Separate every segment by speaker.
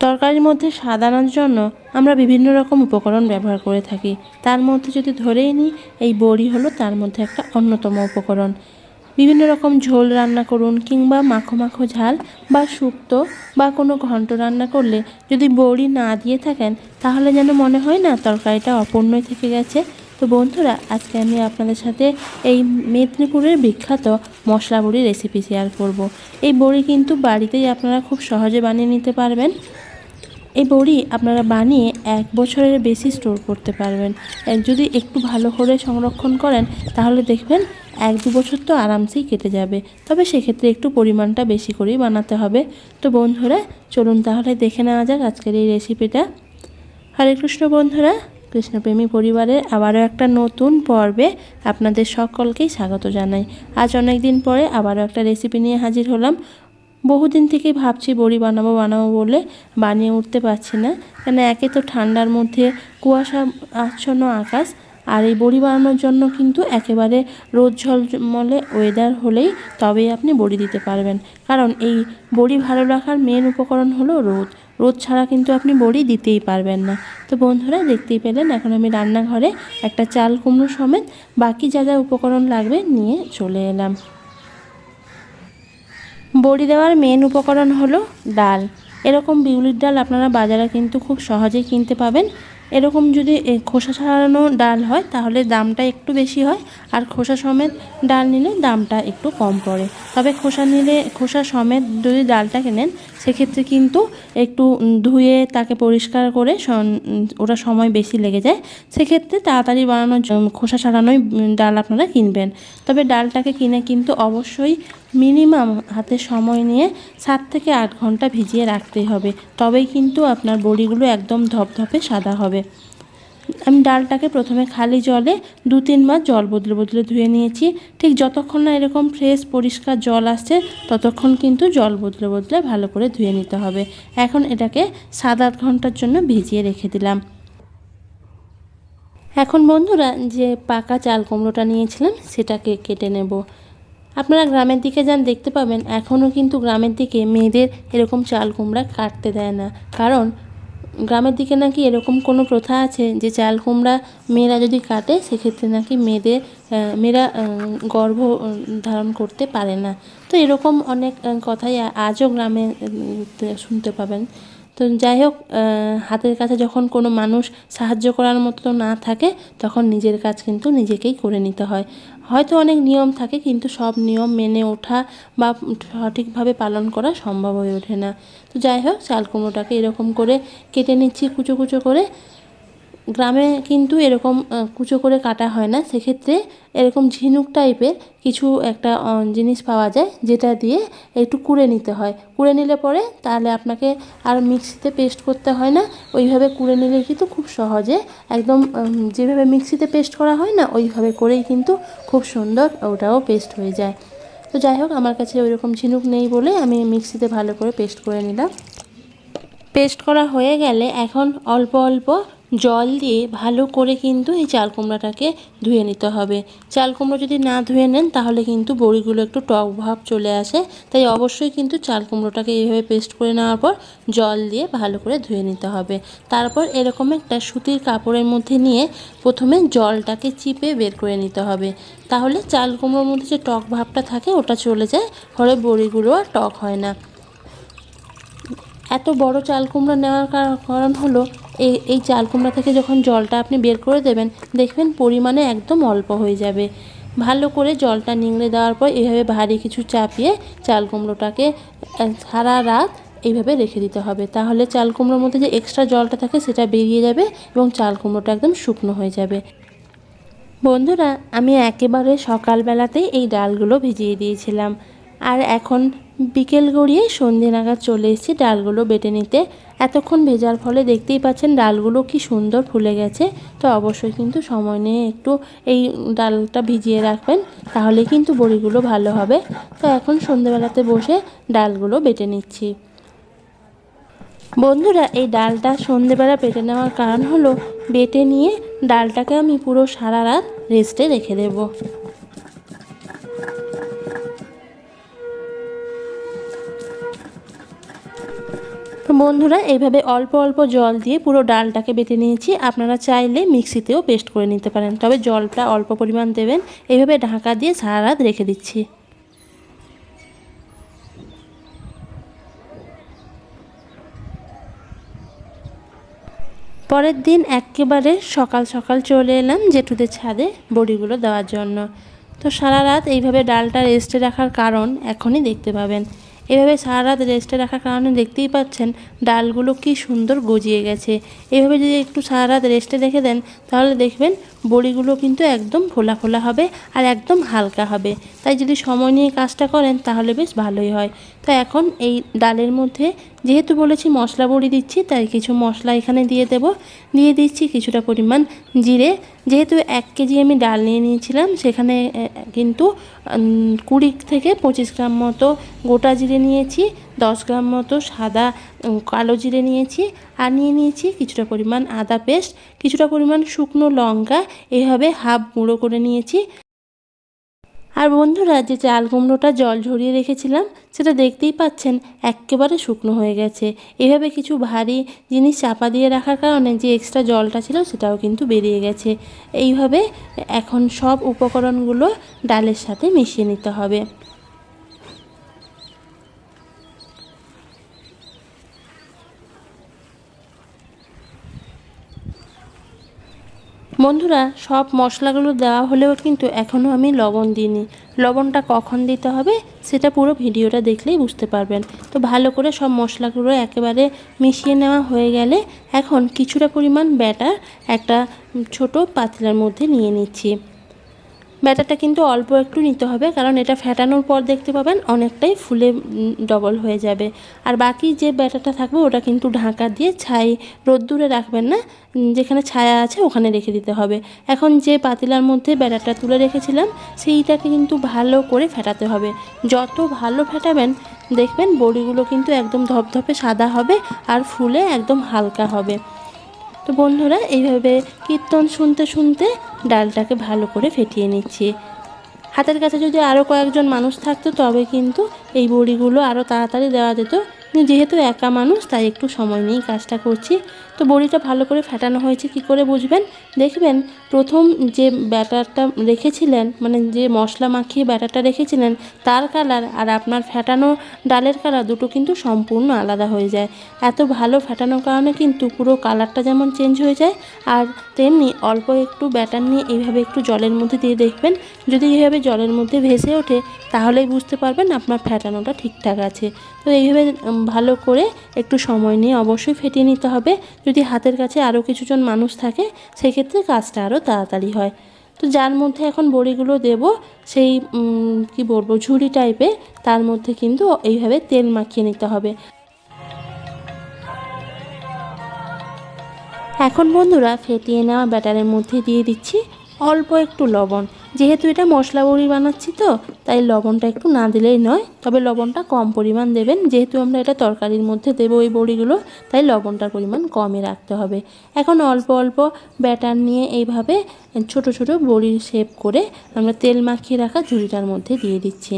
Speaker 1: তরকারির মধ্যে স্বাদ আনার জন্য আমরা বিভিন্ন রকম উপকরণ ব্যবহার করে থাকি। তার মধ্যে যদি ধরেই নিই, এই বড়ি হলো তার মধ্যে একটা অন্যতম উপকরণ। বিভিন্ন রকম ঝোল রান্না করুন কিংবা মাখো মাখো ঝাল বা শুক্তো বা কোনো ঘন্ট রান্না করলে যদি বড়ি না দিয়ে থাকেন, তাহলে যেন মনে হয় না তরকারিটা অপূর্ণই থেকে গেছে। তো বন্ধুরা, আজকে আমি আপনাদের সাথে এই মেদিনীপুরের বিখ্যাত মশলা বড়ি রেসিপি শেয়ার করব। এই বড়ি কিন্তু বাড়িতেই আপনারা খুব সহজে বানিয়ে নিতে পারবেন। এই বড়ি আপনারা বানিয়ে এক বছরের বেশি স্টোর করতে পারবেন। যদি একটু ভালো করে সংরক্ষণ করেন, তাহলে দেখবেন এক দু বছর তো আরামসেই কেটে যাবে। তবে সেক্ষেত্রে একটু পরিমাণটা বেশি করেই বানাতে হবে। তো বন্ধুরা, চলুন তাহলে দেখে নেওয়া যাক আজকের এই রেসিপিটা হরে কৃষ্ণ বন্ধুরা, কৃষ্ণপ্রেমী পরিবারের আবারও একটা নতুন পর্বে আপনাদের সকলকেই স্বাগত জানাই। আজ অনেক দিন পরে আবারও একটা রেসিপি নিয়ে হাজির হলাম। বহুদিন থেকেই ভাবছি বড়ি বানাবো বানাবো বলে বানিয়ে উঠতে পারছি না। কেন একে তো ঠান্ডার মধ্যে কুয়াশা আচ্ছন্ন আকাশ আর এই বড়ি বানানোর জন্য কিন্তু একেবারে রোদ ঝলমলে ওয়েদার হলেই তবেই আপনি বড়ি দিতে পারবেন। কারণ এই বড়ি ভালো রাখার মেন উপকরণ হলো রোদ। রোদ ছাড়া কিন্তু আপনি বড়ি দিতেই পারবেন না। তো বন্ধুরা, দেখতেই পেলেন, এখন আমি রান্নাঘরে একটা চাল কুমড়ো সমেত বাকি যা যা উপকরণ লাগবে নিয়ে চলে এলাম। বড়ি দেওয়ার মেন উপকরণ হলো ডাল। এরকম বিউলির ডাল আপনারা বাজারে কিন্তু খুব সহজেই কিনতে পাবেন। এরকম যদি খোসা ছাড়ানো ডাল হয়, তাহলে দামটা একটু বেশি হয় আর খোসা সমেত ডাল নিলে দামটা একটু কম পড়ে। তবে খোসা নিলে, খোসা সমেত যদি ডালটা কেনেন সেক্ষেত্রে কিন্তু একটু ধুয়ে তাকে পরিষ্কার করে ওটা সময় বেশি লেগে যায়। সেক্ষেত্রে তাড়াতাড়ি বানানোর খোসা ছাড়ানোই ডাল আপনারা কিনবেন। তবে ডালটাকে কিনে কিন্তু অবশ্যই মিনিমাম হাতে সময় নিয়ে সাত থেকে আট ঘণ্টা ভিজিয়ে রাখতেই হবে। তবেই কিন্তু আপনার বড়িগুলো একদম ধপধপে সাদা হবে। আমি ডালটাকে প্রথমে খালি জলে দু তিনবার জল বদলে বদলে ধুয়ে নিয়েছি। ঠিক যতক্ষণ না এরকম ফ্রেশ, পরিষ্কার জল আসছে, ততক্ষণ কিন্তু জল বদলে বদলে ভালো করে ধুয়ে নিতে হবে। এখন এটাকে সাত আট ঘণ্টার জন্য ভিজিয়ে রেখে দিলাম। এখন বন্ধুরা যে পাকা চাল কুমড়োটা নিয়েছিলাম, সেটাকে কেটে নেব। আপনারা গ্রামের দিকে যান, দেখতে পাবেন এখনও কিন্তু গ্রামের দিকে মেয়েদের এরকম চাল কুমড়া কাটতে দেয় না। কারণ গ্রামের দিকে নাকি এরকম কোনো প্রথা আছে যে চাল কুমড়া মেয়েরা যদি কাটে, সেক্ষেত্রে নাকি মেয়েদের মেয়েরা গর্ভ ধারণ করতে পারে না। তো এরকম অনেক কথাই আজও গ্রামে শুনতে পাবেন। তো যাই হোক হাতের কাছে যখন কোনো মানুষ সাহায্য করার মতো না থাকে, তখন নিজের কাজ কিন্তু নিজেকেই করে নিতে হয়। হয়তো অনেক নিয়ম থাকে, কিন্তু সব নিয়ম মেনে ওঠা বা সঠিকভাবে পালন করা সম্ভব হয়ে ওঠে না। তো যাই হোক, চাল কুমড়োটাকে এরকম করে কেটে নিচ্ছি কুচো কুচো করে। গ্রামে কিন্তু এরকম কুচো করে কাটা হয় না। সেক্ষেত্রে এরকম ঝিনুক টাইপের কিছু একটা জিনিস পাওয়া যায়, যেটা দিয়ে একটু কুড়ে নিতে হয়। কুড়ে নিলে পরে তাহলে আপনাকে আর মিক্সিতে পেস্ট করতে হয় না। ওইভাবে কুড়ে নিলে কিন্তু খুব সহজে। একদম যেভাবে মিক্সিতে পেস্ট করা হয় না, ওইভাবে করেই কিন্তু খুব সুন্দর ওটাও পেস্ট হয়ে যায়। তো যাই হোক, আমার কাছে ওইরকম ঝিনুক নেই বলে আমি মিক্সিতে ভালো করে পেস্ট করে নিলাম। পেস্ট করা হয়ে গেলে এখন অল্প অল্প জল দিয়ে ভালো করে কিন্তু এই চাল কুমড়াটাকে ধুয়ে নিতে হবে। চাল কুমড়ো যদি না ধুয়ে নেন তাহলে কিন্তু বড়িগুলো একটু টক ভাব চলে আসে। তাই অবশ্যই কিন্তু চাল কুমড়োটাকে এইভাবে পেস্ট করে নেওয়ার পর জল দিয়ে ভালো করে ধুয়ে নিতে হবে। তারপর এরকম একটা সুতির কাপড়ের মধ্যে নিয়ে প্রথমে জলটাকে চিপে বের করে নিতে হবে। তাহলে চাল কুমড়োর মধ্যে যে টক ভাবটা থাকে ওটা চলে যায়, ফলে বড়িগুলো আর টক হয় না। এত বড় চাল কুমড়া নেওয়ার কারণ হলো এই এই চাল কুমড়া থেকে যখন জলটা আপনি বের করে দেবেন, দেখবেন পরিমাণে একদম অল্প হয়ে যাবে। ভালো করে জলটা নিংড়ে দেওয়ার পর এইভাবে ভারী কিছু চাপিয়ে চাল কুমড়োটাকে সারা রাত এইভাবে রেখে দিতে হবে। তাহলে চাল কুমড়োর মধ্যে যে এক্সট্রা জলটা থাকে সেটা বেরিয়ে যাবে এবং চাল কুমড়োটা একদম শুকনো হয়ে যাবে। বন্ধুরা, আমি একেবারে সকালবেলাতেই এই ডালগুলো ভিজিয়ে দিয়েছিলাম। আর এখন বিকেল গড়িয়ে সন্ধে নাগাদ চলে এসেছি ডালগুলো বেটে নিতে। এতক্ষণ ভেজার ফলে দেখতেই পাচ্ছেন ডালগুলো কি সুন্দর ফুলে গেছে। তো অবশ্যই কিন্তু সময় নিয়ে একটু এই ডালটা ভিজিয়ে রাখবেন, তাহলে কিন্তু বড়িগুলো ভালো হবে। তো এখন সন্ধেবেলাতে বসে ডালগুলো বেটে নিচ্ছি। বন্ধুরা, এই ডালটা সন্ধেবেলা বেটে নেওয়ার কারণ হলো, বেটে নিয়ে ডালটাকে আমি পুরো সারা রাত রেস্টে রেখে দেব। বন্ধুরা এইভাবে অল্প অল্প জল দিয়ে পুরো ডালটাকে বেটে নিয়েছি। আপনারা চাইলে মিক্সিতেও পেস্ট করে নিতে পারেন, তবে জলটা অল্প পরিমাণ দেবেন। এইভাবে ঢাকা দিয়ে সারা রাত রেখে দিচ্ছি। পরের দিন একেবারে সকাল সকাল চলে এলাম জেঠুদের ছাদে বড়িগুলো দেওয়ার জন্য। তো সারা রাত এইভাবে ডালটা রেস্টে রাখার কারণ এখনই দেখতে পাবেন। এভাবে সারা রাত রেস্টে রাখার কারণে দেখতেই পাচ্ছেন ডালগুলো কি সুন্দর গজিয়ে গেছে। এভাবে যদি একটু সারা রাত রেস্টে রেখে দেন, তাহলে দেখবেন বড়িগুলো কিন্তু একদম ফোলা ফোলা হবে আর একদম হালকা হবে। তাই যদি সময় নিয়ে কাজটা করেন, তাহলে বেশ ভালোই হয়। তো এখন এই ডালের মধ্যে যেহেতু বলেছি মশলা বড়ি দিচ্ছি, তাই কিছু মশলা এখানে দিয়ে দেব। দিয়ে দিচ্ছি কিছুটা পরিমাণ জিরে। যেহেতু এক কেজি আমি ডাল নিয়ে নিয়েছিলাম, সেখানে কিন্তু কুড়ি থেকে পঁচিশ গ্রাম মতো গোটা জিরে নিয়েছি, দশ গ্রাম মতো সাদা কালো জিরে নিয়েছি, আর নিয়ে নিয়েছি কিছুটা পরিমাণ আদা পেস্ট, কিছুটা পরিমাণ শুকনো লঙ্কা, এভাবে হাফ গুঁড়ো করে নিয়েছি। আর বন্ধুরা, যে চাল কুমড়োটা জল ঝরিয়ে রেখেছিলাম, সেটা দেখতেই পাচ্ছেন একেবারে শুকনো হয়ে গেছে। এভাবে কিছু ভারী জিনিস চাপা দিয়ে রাখার কারণে যে এক্সট্রা জলটা ছিল, সেটাও কিন্তু বেরিয়ে গেছে। এইভাবে এখন সব উপকরণগুলো ডালের সাথে মিশিয়ে নিতে হবে। বন্ধুরা, সব মশলাগুলো দেওয়া হলেও কিন্তু এখনও আমি লবণ দিইনি। লবণটা কখন দিতে হবে সেটা পুরো ভিডিওটা দেখলেই বুঝতে পারবেন। তো ভালো করে সব মশলাগুলো একেবারে মিশিয়ে নেওয়া হয়ে গেলে এখন কিছুটা পরিমাণ ব্যাটার একটা ছোট পাতলার মধ্যে নিয়ে নিচ্ছি। ব্যাটারটা কিন্তু অল্প একটু নিতে হবে, কারণ এটা ফ্যাটানোর পর দেখতে পাবেন অনেকটাই ফুলে ডবল হয়ে যাবে। আর বাকি যে ব্যাটারটা থাকবে, ওটা কিন্তু ঢাকা দিয়ে ছাই, রোদ্দুরে রাখবেন না যেখানে ছায়া আছে ওখানে রেখে দিতে হবে। এখন যে পাতিলার মধ্যে ব্যাটারটা তুলে রেখেছিলাম, সেইটাকে কিন্তু ভালো করে ফেটাতে হবে। যত ভালো ফেটাবেন, দেখবেন বড়িগুলো কিন্তু একদম ধপধপে সাদা হবে আর ফুলে একদম হালকা হবে। তো বন্ধুরা, এইভাবে কীর্তন শুনতে শুনতে ডালটাকে ভালো করে ফেটিয়ে নিচ্ছি। হাতের কাছে যদি আরও কয়েকজন মানুষ থাকতো, তবে কিন্তু এই বড়িগুলো আরও তাড়াতাড়ি দেওয়া যেত। যেহেতু একা মানুষ, তাই একটু সময় নিয়েই কাজটা করছি। তো বড়িটা ভালো করে ফেটানো হয়েছে, কি করে বুঝবেন? দেখবেন প্রথম যে ব্যাটারটা রেখেছিলেন মানে যে মশলা মাখিয়ে ব্যাটারটা রেখেছিলেন, তার কালার আর আপনার ফেটানো ডালের কালার দুটো কিন্তু সম্পূর্ণ আলাদা হয়ে যায়। এত ভালো ফেটানোর কারণে কিন্তু পুরো কালারটা যেমন চেঞ্জ হয়ে যায়, আর তেমনি অল্প একটু ব্যাটার নিয়ে এইভাবে একটু জলের মধ্যে দিয়ে দেখবেন। যদি এইভাবে জলের মধ্যে ভেসে ওঠে, তাহলেই বুঝতে পারবেন আপনার ফেটানোটা ঠিকঠাক আছে। তো এইভাবে ভালো করে একটু সময় নিয়ে অবশ্যই ফেটিয়ে নিতে হবে। যদি হাতের কাছে আরও কিছুজন মানুষ থাকে, সেক্ষেত্রে কাজটা আরও তাড়াতাড়ি হয়। তো যার মধ্যে এখন বড়িগুলো দেব, সেই কি বলব, ঝুড়ি টাইপে তার মধ্যে কিন্তু এইভাবে তেল মাখিয়ে নিতে হবে। এখন বন্ধুরা, ফেটিয়ে নেওয়া ব্যাটারের মধ্যে দিয়ে দিচ্ছি অল্প একটু লবণ। যেহেতু এটা মশলা বড়ি বানাচ্ছি তো, তাই লবণটা একটু না দিলেই নয়। তবে লবণটা কম পরিমাণ দেবেন। যেহেতু আমরা এটা তরকারির মধ্যে দেব ওই বড়িগুলো, তাই লবণটার পরিমাণ কমে রাখতে হবে। এখন অল্প অল্প ব্যাটার নিয়ে এইভাবে ছোট ছোট বড়ির শেপ করে আমরা তেল মাখিয়ে রাখা ঝুড়িটার মধ্যে দিয়ে দিচ্ছি।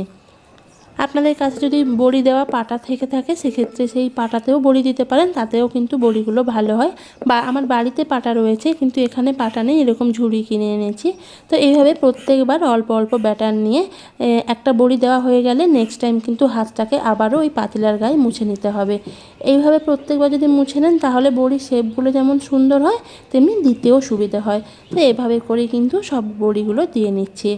Speaker 1: আপনাদের কাছে যদি বড়ি দেওয়া পাটা থেকে থাকে, সেক্ষেত্রে সেই পাটাতেও বড়ি দিতে পারেন, তাতেও কিন্তু বড়িগুলো ভালো হয়। বা আমার বাড়িতে পাটা রয়েছে, কিন্তু এখানে পাটা নেই, এরকম ঝুড়ি কিনে এনেছি। তো এইভাবে প্রত্যেকবার অল্প অল্প ব্যাটার নিয়ে একটা বড়ি দেওয়া হয়ে গেলে নেক্সট টাইম কিন্তু হাতটাকে আবারও ওই পাতিলার গায়ে মুছে নিতে হবে। এইভাবে প্রত্যেকবার যদি মুছে নেন, তাহলে বড়ির শেপগুলো যেমন সুন্দর হয়, তেমনি দিতেও সুবিধা হয়। তো এভাবে করে কিন্তু সব বড়িগুলো দিয়ে নিচ্ছি।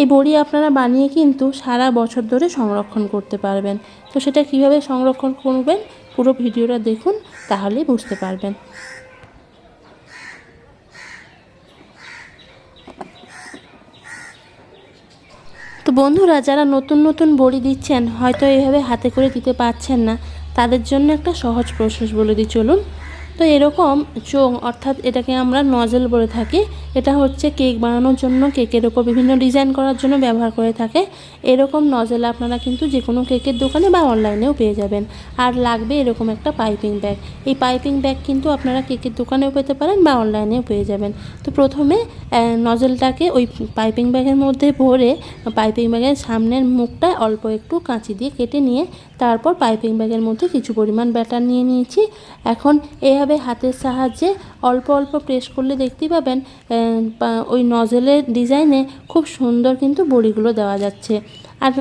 Speaker 1: এই বড়ি আপনারা বানিয়ে কিন্তু সারা বছর ধরে সংরক্ষণ করতে পারবেন। তো সেটা কীভাবে সংরক্ষণ করবেন পুরো ভিডিওটা দেখুন, তাহলেই বুঝতে পারবেন। তো বন্ধুরা, যারা নতুন নতুন বড়ি দিচ্ছেন, হয়তো এইভাবে হাতে করে দিতে পারছেন না, তাদের জন্য একটা সহজ প্রসেস বলে দিই, চলুন। তো এরকম চোং অর্থাৎ এটাকে আমরা নজেল বলে থাকি। এটা হচ্ছে কেক বানানোর জন্য, কেকের ওপর বিভিন্ন ডিজাইন করার জন্য ব্যবহার করে থাকে। এরকম নজেল আপনারা কিন্তু যে কোনো কেকের দোকানে বা অনলাইনেও পেয়ে যাবেন। আর লাগবে এরকম একটা পাইপিং ব্যাগ। এই পাইপিং ব্যাগ কিন্তু আপনারা কেকের দোকানেও পেতে পারেন বা অনলাইনেও পেয়ে যাবেন। তো প্রথমে নজেলটাকে ওই পাইপিং ব্যাগের মধ্যে ভরে, পাইপিং ব্যাগের সামনের মুখটা অল্প একটু কাঁচি দিয়ে কেটে নিয়ে তারপর পাইপিং ব্যাগের মধ্যে কিছু পরিমাণ ব্যাটার নিয়ে নিয়েছি। এখন এভাবে হাতের সাহায্যে অল্প অল্প প্রেস করলে দেখতেই পাবেন ওই নজেলের ডিজাইনে খুব সুন্দর কিন্তু বড়িগুলো দেওয়া যাচ্ছে। আর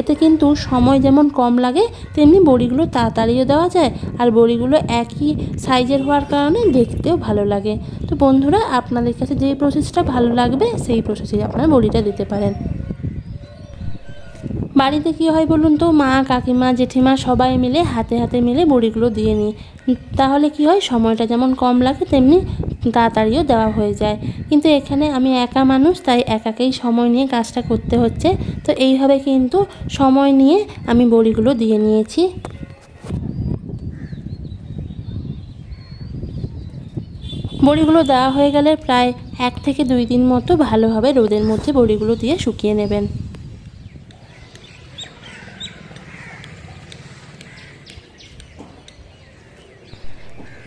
Speaker 1: এতে কিন্তু সময় যেমন কম লাগে, তেমনি বড়িগুলো তাড়াতাড়িও দেওয়া যায়, আর বড়িগুলো একই সাইজের হওয়ার কারণে দেখতেও ভালো লাগে। তো বন্ধুরা, আপনাদের কাছে যে প্রসেসটা ভালো লাগবে, সেই প্রসেসে আপনারা বড়িটা দিতে পারেন। বাড়িতে কী হয় বলুন তো? মা, কাকিমা, জেঠিমা সবাই মিলে, হাতে হাতে মিলে বড়িগুলো দিয়ে নিই। তাহলে কি হয়? সময়টা যেমন কম লাগে, তেমনি তাড়াতাড়িও দেওয়া হয়ে যায়। কিন্তু এখানে আমি একা মানুষ, তাই একাকেই সময় নিয়ে কাজটা করতে হচ্ছে। তো এইভাবে কিন্তু সময় নিয়ে আমি বড়িগুলো দিয়ে নিয়েছি। বড়িগুলো দেওয়া হয়ে গেলে প্রায় এক থেকে দুই দিন মতো ভালোভাবে রোদের মধ্যে বড়িগুলো দিয়ে শুকিয়ে নেবেন।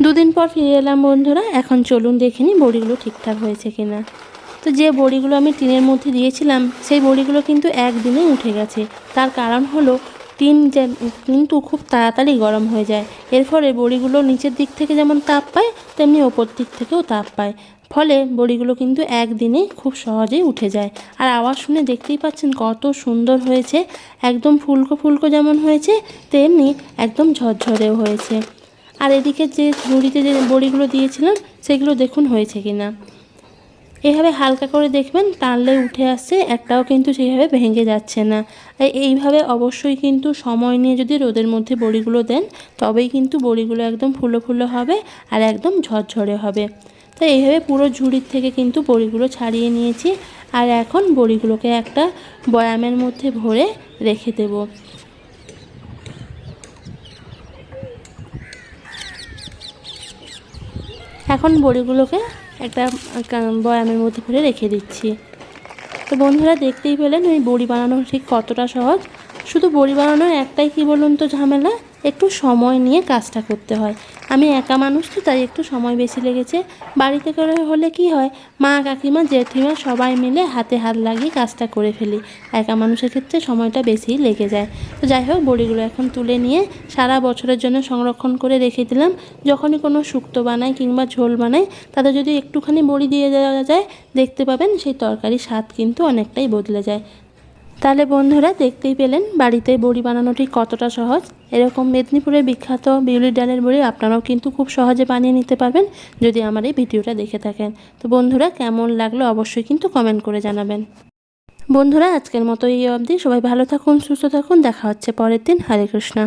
Speaker 1: দুদিন পর ফিরে এলাম, বন্ধুরা। এখন চলুন দেখে বড়িগুলো ঠিকঠাক হয়েছে কিনা। তো যে বড়িগুলো আমি টিনের মধ্যে দিয়েছিলাম, সেই বড়িগুলো কিন্তু একদিনে উঠে গেছে। তার কারণ হলো, টিন কিন্তু খুব তাড়াতাড়ি গরম হয়ে যায়। এর ফলে বড়িগুলো নিচের দিক থেকে যেমন তাপ পায়, তেমনি ওপর দিক থেকেও তাপ পায়। ফলে বড়িগুলো কিন্তু একদিনেই খুব সহজেই উঠে যায়। আর আওয়াজ শুনে দেখতেই পাচ্ছেন কত সুন্দর হয়েছে। একদম ফুলকো ফুলকো যেমন হয়েছে, তেমনি একদম ঝরঝরেও হয়েছে। আর এদিকে যে ঝুড়িতে যে বড়িগুলো দিয়েছিলাম, সেগুলো দেখুন হয়েছে কি না এভাবে হালকা করে দেখবেন, টানলে উঠে আসছে, একটাও কিন্তু সেইভাবে ভেঙে যাচ্ছে না। এই- এইভাবে অবশ্যই কিন্তু সময় নিয়ে যদি রোদের মধ্যে বড়িগুলো দেন, তবেই কিন্তু বড়িগুলো একদম ফুলো ফুলো হবে আর একদম ঝরঝরে হবে। তো এইভাবে পুরো ঝুড়ির থেকে কিন্তু বড়িগুলো ছাড়িয়ে নিয়েছি। আর এখন বড়িগুলোকে একটা বয়ামের মধ্যে ভরে রেখে দেবো। এখন বড়িগুলোকে একটা বয়ামের মধ্যে করে রেখে দিচ্ছি। তো বন্ধুরা দেখতেই পেলেন ওই বড়ি বানানো ঠিক কতটা সহজ। শুধু বড়ি বানানোর একটাই কী বলুন তো ঝামেলা? একটু সময় নিয়ে কাজটা করতে হয়। আমি একা মানুষ তো, তাই একটু সময় বেশি লেগেছে। বাড়িতে করে হলে কি হয়? মা, কাকিমা, জেঠিমা সবাই মিলে হাতে হাত লাগিয়ে কাজটা করে ফেলি। একা মানুষের ক্ষেত্রে সময়টা বেশি লেগে যায়। তো যাই হোক, বড়িগুলো এখন তুলে নিয়ে সারা বছরের জন্য সংরক্ষণ করে রেখে দিলাম। যখনই কোনো শুক্তো বানাই কিংবা ঝোল বানাই, তাতে যদি একটুখানি বড়ি দিয়ে দেওয়া যায়, দেখতে পাবেন সেই তরকারির স্বাদ কিন্তু অনেকটাই বদলে যায়। তাহলে বন্ধুরা দেখতেই পেলেন, বাড়িতে বড়ি বানানোটি কতটা সহজ। এরকম মেদিনীপুরের বিখ্যাত বিউলির ডালের বড়ি আপনারাও কিন্তু খুব সহজে বানিয়ে নিতে পারবেন যদি আমার এই ভিডিওটা দেখে থাকেন। তো বন্ধুরা কেমন লাগল অবশ্যই কিন্তু কমেন্ট করে জানাবেন। বন্ধুরা আজকের মতো এই অবধি। সবাই ভালো থাকুন, সুস্থ থাকুন। দেখা হচ্ছে পরের দিন। হরে কৃষ্ণা।